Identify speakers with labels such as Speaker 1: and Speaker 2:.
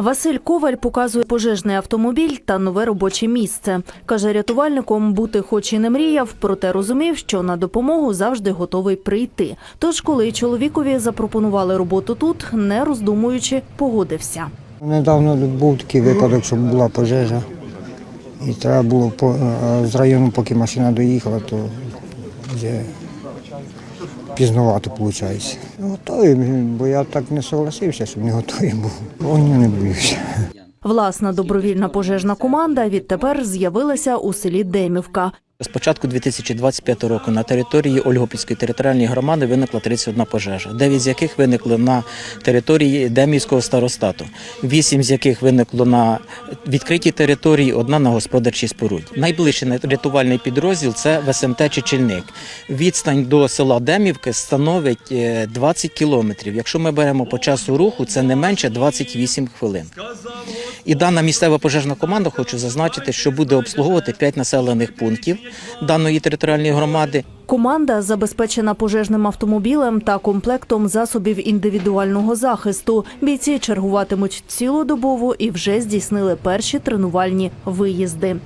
Speaker 1: Василь Коваль показує пожежний автомобіль та нове робоче місце. Каже, рятувальником бути хоч і не мріяв, проте розумів, що на допомогу завжди готовий прийти. Тож, коли чоловікові запропонували роботу тут, не роздумуючи, погодився.
Speaker 2: Недавно був такий випадок, що була пожежа. І треба було е, з району, поки машина доїхала, то вже пізновато виходить. Готовий, бо я так не согласився, щоб не готовий був. Вогню не боюся.
Speaker 1: Власна добровільна пожежна команда відтепер з'явилася у селі Демівка.
Speaker 3: З початку 2025 року на території Ольгопільської територіальної громади виникла 31 пожежа, 9 з яких виникли на території Демівського старостату, 8 з яких виникло на відкритій території, одна на господарчій споруді. Найближчий рятувальний підрозділ це ВСМТ Чечільник. Відстань до села Демівки становить е, 20 кілометрів. Якщо ми беремо по часу руху, це не менше 28 хвилин. І дана місцева пожежна команда, хочу зазначити, що буде обслуговувати 5 населених пунктів даної територіальної громади.
Speaker 1: Команда забезпечена пожежним автомобілем та комплектом засобів індивідуального захисту. Бійці чергуватимуть цілодобово і вже здійснили перші тренувальні виїзди.